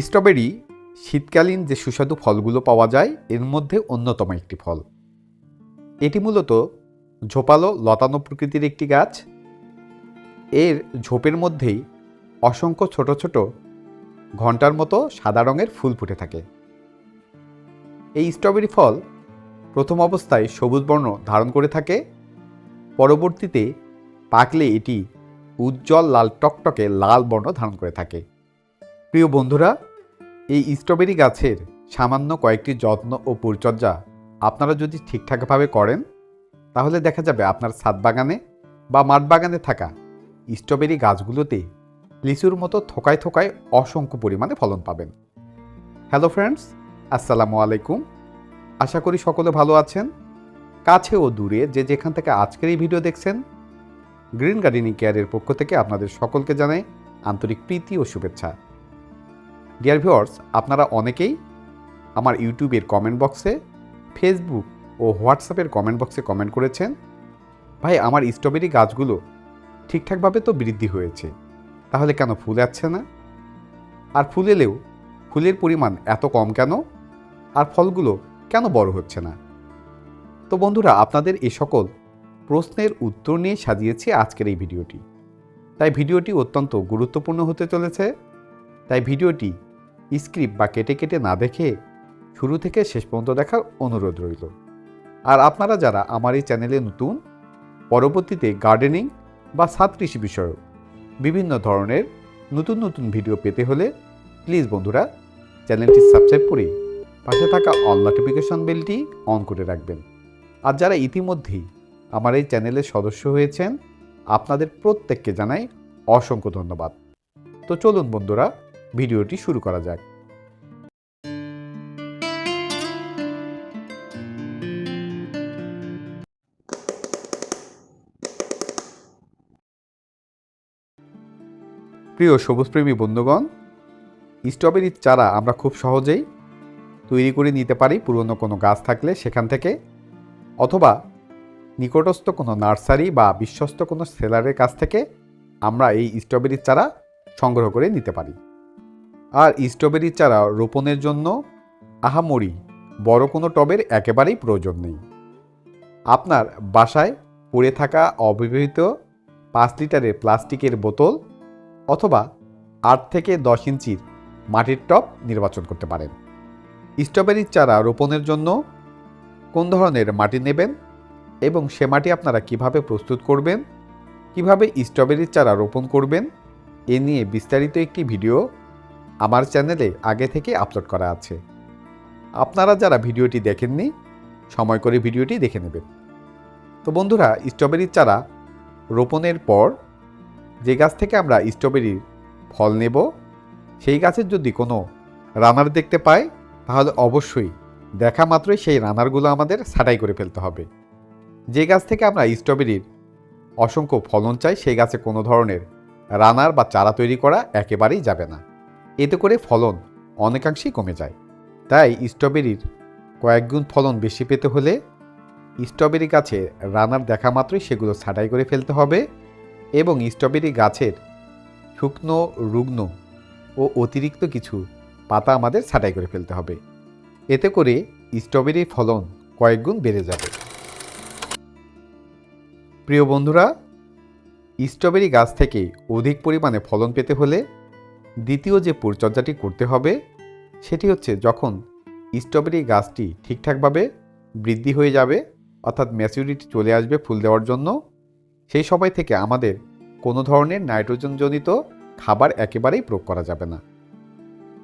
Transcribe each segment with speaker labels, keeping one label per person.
Speaker 1: Strawberry শীতকালীন যে সুস্বাদু ফলগুলো পাওয়া যায়, এর মধ্যে অন্যতম একটি ফল। এটি মূলত ঝোপালো লতানো প্রকৃতির একটি গাছ। এর ঝোপের মধ্যেই অসংখ্য ছোট ছোট ঘণ্টার মতো সাদা রঙের ফুল ফুটে থাকে। এই স্ট্রবেরি ফল প্রথম অবস্থায় সবুজ বর্ণ ধারণ করে থাকে। পরবর্তীতে পাকলে এটি উজ্জ্বল লাল টকটকে লাল বর্ণ ধারণ করে থাকে। প্রিয় বন্ধুরা, এই স্ট্রবেরি গাছের সামান্য কয়েকটি যত্ন ও পরিচর্যা আপনারা যদি ঠিকঠাকভাবে করেন, তাহলে দেখা যাবে আপনার ছাদ বাগানে বা মাঠ বাগানে থাকা স্ট্রবেরি গাছগুলোতে লিচুর মতো থোকায় থোকায় অসংখ্য পরিমাণে ফলন পাবেন। হ্যালো ফ্রেন্ডস, আসসালামু আলাইকুম। আশা করি সকলে ভালো আছেন। কাছে ও দূরে যে যেখান থেকে আজকের এই ভিডিও দেখছেন গ্রিন গার্ডেনিং কেয়ারের পক্ষ থেকে আপনাদের সকলকে জানাই আন্তরিক প্রীতি ও শুভেচ্ছা। ডিয়ার ভিউয়ার্স আপনারা অনেকেই আমার ইউটিউবের কমেন্ট বক্সে ফেসবুক ও হোয়াটসঅ্যাপের কমেন্ট বক্সে কমেন্ট করেছেন, ভাই, আমার স্ট্রবেরি গাছগুলো ঠিকঠাকভাবে তো বৃদ্ধি হয়েছে, তাহলে কেন ফুল আসছে না? আর ফুল এলেও ফুলের পরিমাণ এত কম কেন? আর ফলগুলো কেন বড় হচ্ছে না? তো বন্ধুরা, আপনাদের এ সকল প্রশ্নের উত্তর নিয়ে সাজিয়েছি আজকের এই ভিডিওটি। তাই ভিডিওটি অত্যন্ত গুরুত্বপূর্ণ হতে চলেছে। তাই ভিডিওটি স্ক্রিপ্ট বা কেটে কেটে না দেখে শুরু থেকে শেষ পর্যন্ত দেখার অনুরোধ রইল। আর আপনারা যারা আমার এই চ্যানেলে নতুন, পরবর্তীতে গার্ডেনিং বা ছাদ কৃষি বিষয়ক বিভিন্ন ধরনের নতুন নতুন ভিডিও পেতে হলে প্লিজ বন্ধুরা চ্যানেলটি সাবস্ক্রাইব করে পাশে থাকা অল নোটিফিকেশন বেলটি অন করে রাখবেন। আর যারা ইতিমধ্যেই আমার এই চ্যানেলের সদস্য হয়েছেন আপনাদের প্রত্যেককে জানাই অসংখ্য ধন্যবাদ। তো চলুন বন্ধুরা, ভিডিওটি শুরু করা যাক। প্রিয় সবুজপ্রেমী বন্ধুগণ, স্ট্রবেরির চারা আমরা খুব সহজেই তৈরি করে নিতে পারি। পুরনো কোনো গাছ থাকলে সেখান থেকে, অথবা নিকটস্থ কোনো নার্সারি বা বিশ্বস্ত কোনো সেলারের কাছ থেকে আমরা এই স্ট্রবেরির চারা সংগ্রহ করে নিতে পারি। আর স্ট্রবেরির চারা রোপণের জন্য আহামরি বড় কোনো টবের একেবারেই প্রয়োজন নেই। আপনার বাসায় পড়ে থাকা অব্যবহৃত পাঁচ লিটারের প্লাস্টিকের বোতল অথবা আট থেকে দশ ইঞ্চির মাটির টব নির্বাচন করতে পারেন। স্ট্রবেরির চারা রোপণের জন্য কোন ধরনের মাটি নেবেন? এবং সে মাটি আপনারা কীভাবে প্রস্তুত করবেন? কীভাবে স্ট্রবেরির চারা রোপণ করবেন? এ নিয়ে বিস্তারিত একটি ভিডিও আমার চ্যানেলে আগে থেকে আপলোড করা আছে। আপনারা যারা ভিডিওটি দেখেননি, সময় করে ভিডিওটি দেখে নেবেন। তো বন্ধুরা, স্ট্রবেরির চারা রোপণের পর যে গাছ থেকে আমরা স্ট্রবেরির ফল নেব, সেই গাছের যদি কোনো রানার দেখতে পাই, তাহলে অবশ্যই দেখা মাত্রই সেই রানারগুলো আমাদের ছাঁটাই করে ফেলতে হবে। যে গাছ থেকে আমরা স্ট্রবেরির অসংখ্য ফলন চাই, সেই গাছে কোনো ধরনের রানার বা চারা তৈরি করা একেবারেই যাবে না। এতে করে ফলন অনেকাংশেই কমে যায়। তাই স্ট্রবেরির কয়েকগুণ ফলন বেশি পেতে হলে স্ট্রবেরি গাছে রানার দেখা মাত্রই সেগুলো ছাঁটাই করে ফেলতে হবে এবং স্ট্রবেরি গাছের শুকনো, রুগ্ন ও অতিরিক্ত কিছু পাতা আমাদের ছাঁটাই করে ফেলতে হবে। এতে করে স্ট্রবেরির ফলন কয়েকগুণ বেড়ে যাবে। প্রিয় বন্ধুরা, স্ট্রবেরি গাছ থেকে অধিক পরিমাণে ফলন পেতে হলে দ্বিতীয় যে পরিচর্যাটি করতে হবে, সেটি হচ্ছে যখন স্ট্রবেরি গাছটি ঠিকঠাকভাবে বৃদ্ধি হয়ে যাবে, অর্থাৎ ম্যাচুরিটি চলে আসবে ফুল দেওয়ার জন্য, সেই সময় থেকে আমাদের কোনো ধরনের নাইট্রোজেনজনিত খাবার একেবারেই প্রয়োগ করা যাবে না।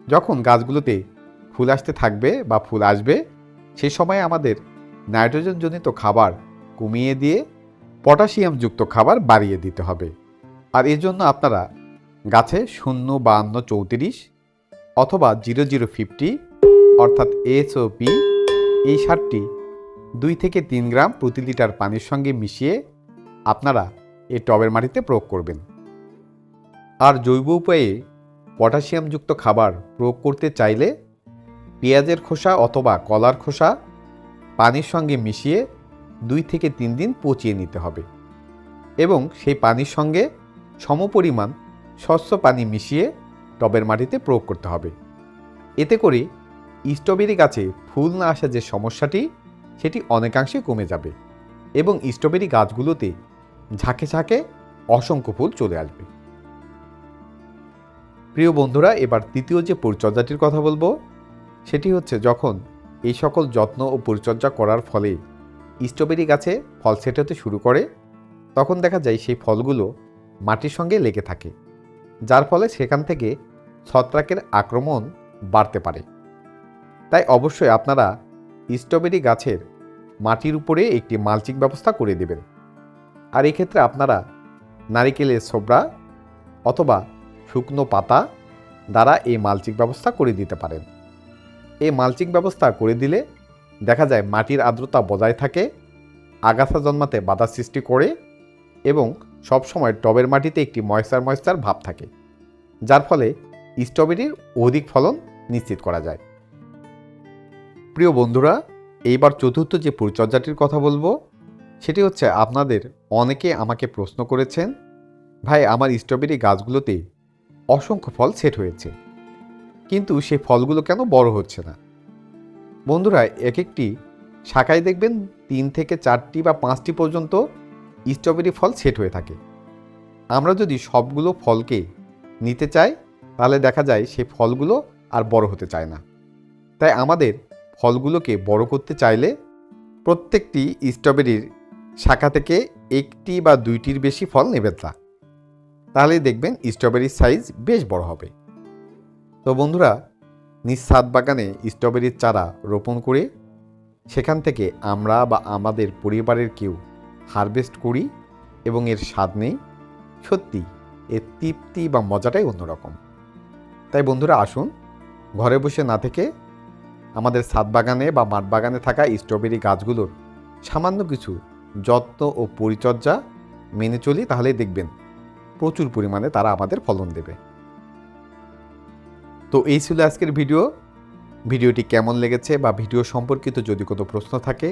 Speaker 1: যখন গাছগুলোতে ফুল আসতে থাকবে বা ফুল আসবে সেই সময় আমাদের নাইট্রোজেনজনিত খাবার কমিয়ে দিয়ে পটাশিয়ামযুক্ত খাবার বাড়িয়ে দিতে হবে। আর এর জন্য আপনারা গাছে শূন্য বাহান্ন চৌত্রিশ অথবা জিরো জিরো ফিফটি অর্থাৎ এসওপি এই সারটি দুই থেকে তিন গ্রাম প্রতি লিটার পানির সঙ্গে মিশিয়ে আপনারা এই টবের মাটিতে প্রয়োগ করবেন। আর জৈব উপায়ে পটাশিয়ামযুক্ত খাবার প্রয়োগ করতে চাইলে পেঁয়াজের খোসা অথবা কলার খোসা পানির সঙ্গে মিশিয়ে দুই থেকে তিন দিন পচিয়ে নিতে হবে। এবং সেই পানির সঙ্গে সমপরিমাণ স্বচ্ছ পানি মিশিয়ে টবের মাটিতে প্রয়োগ করতে হবে। এতে করে স্ট্রবেরি গাছে ফুল না আসা যে সমস্যাটি, সেটি অনেকাংশে কমে যাবে এবং স্ট্রবেরি গাছগুলোতে ঝাঁকে ঝাঁকে অসংখ্য ফুল চলে আসবে। প্রিয় বন্ধুরা, এবার তৃতীয় যে পরিচর্যাটির কথা বলব, সেটি হচ্ছে যখন এই সকল যত্ন ও পরিচর্যা করার ফলে স্ট্রবেরি গাছে ফল সেট হতে শুরু করে, তখন দেখা যায় সেই ফলগুলো মাটির সঙ্গে লেগে থাকে, যার ফলে সেখান থেকে ছত্রাকের আক্রমণ বাড়তে পারে। তাই অবশ্যই আপনারা স্ট্রবেরি গাছের মাটির উপরে একটি মালচিং ব্যবস্থা করে দেবেন। আর এক্ষেত্রে আপনারা নারিকেলের ছোবড়া অথবা শুকনো পাতা দ্বারা এই মালচিং ব্যবস্থা করে দিতে পারেন। এই মালচিং ব্যবস্থা করে দিলে দেখা যায় মাটির আর্দ্রতা বজায় থাকে, আগাছা জন্মাতে বাধা সৃষ্টি করে এবং সবসময় টবের মাটিতে একটি ময়স্টার ময়স্টার ভাব থাকে, যার ফলে স্ট্রবেরির অধিক ফলন নিশ্চিত করা যায়। প্রিয় বন্ধুরা, এইবার চতুর্থ যে পরিচর্যাটির কথা বলব, সেটি হচ্ছে আপনাদের অনেকে আমাকে প্রশ্ন করেছেন, ভাই, আমার স্ট্রবেরি গাছগুলোতে অসংখ্য ফল সেট হয়েছে, কিন্তু সেই ফলগুলো কেন বড় হচ্ছে না? বন্ধুরা এক একটি শাখায় দেখবেন তিন থেকে চারটি বা পাঁচটি পর্যন্ত স্ট্রবেরি ফল সেট হয়ে থাকে। আমরা যদি সবগুলো ফলকে নিতে চাই, তাহলে দেখা যায় সেই ফলগুলো আর বড় হতে চায় না। তাই আমাদের ফলগুলোকে বড় করতে চাইলে প্রত্যেকটি স্ট্রবেরির শাখা থেকে একটি বা দুইটির বেশি ফল নেবেন না তাহলেই দেখবেন স্ট্রবেরির সাইজ বেশ বড় হবে। তো বন্ধুরা নিজ ছাদ বাগানে স্ট্রবেরির চারা রোপণ করে সেখান থেকে আমরা বা আমাদের পরিবারের কেউ হারভেস্ট করি এবং এর স্বাদ নেই, সত্যি এর তৃপ্তি বা মজাটাই অন্যরকম। তাই বন্ধুরা আসুন, ঘরে বসে না থেকে আমাদের ছাদ বাগানে বা মাঠ বাগানে থাকা স্ট্রবেরি গাছগুলোর সামান্য কিছু যত্ন ও পরিচর্যা মেনে চলি, তাহলেই দেখবেন প্রচুর পরিমাণে তারা আমাদের ফলন দেবে। তো এই ছিল আজকের ভিডিও। ভিডিওটি কেমন লেগেছে বা ভিডিও সম্পর্কিত যদি কোনো প্রশ্ন থাকে,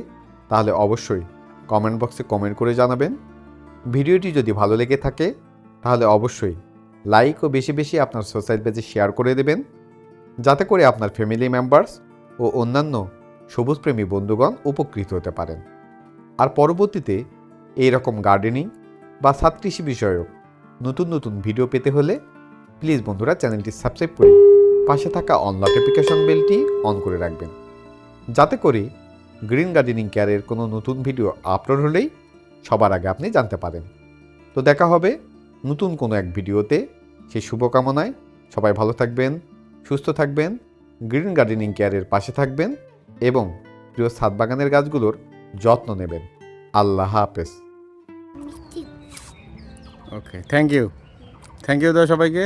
Speaker 1: তাহলে অবশ্যই কমেন্ট বক্সে কমেন্ট করে জানাবেন। ভিডিওটি যদি ভালো লেগে থাকে, তাহলে অবশ্যই লাইক ও বেশি বেশি আপনার সোশ্যাল পেজে শেয়ার করে দেবেন। যাতে করে আপনার ফ্যামিলি মেম্বার্স ও অন্যান্য সবুজপ্রেমী বন্ধুগণ উপকৃত হতে পারেন। আর পরবর্তীতে এই রকম গার্ডেনিং বা ছাদ কৃষি বিষয়ক নতুন নতুন ভিডিও পেতে হলে প্লিজ বন্ধুরা চ্যানেলটি সাবস্ক্রাইব করে পাশে থাকা অন নোটিফিকেশন বেলটি অন করে রাখবেন। যাতে করে গ্রিন গার্ডেনিং কেয়ারের কোনো নতুন ভিডিও আপলোড হলেই সবার আগে আপনি জানতে পারেন। তো দেখা হবে নতুন কোনো এক ভিডিওতে। সেই শুভকামনায় সবাই ভালো থাকবেন, সুস্থ থাকবেন, গ্রিন গার্ডেনিং কেয়ারের পাশে থাকবেন এবং প্রিয় ছাদ বাগানের গাছগুলোর যত্ন নেবেন। আল্লাহ হাফেজ।
Speaker 2: Okay thank you thank you দাও সবাইকে।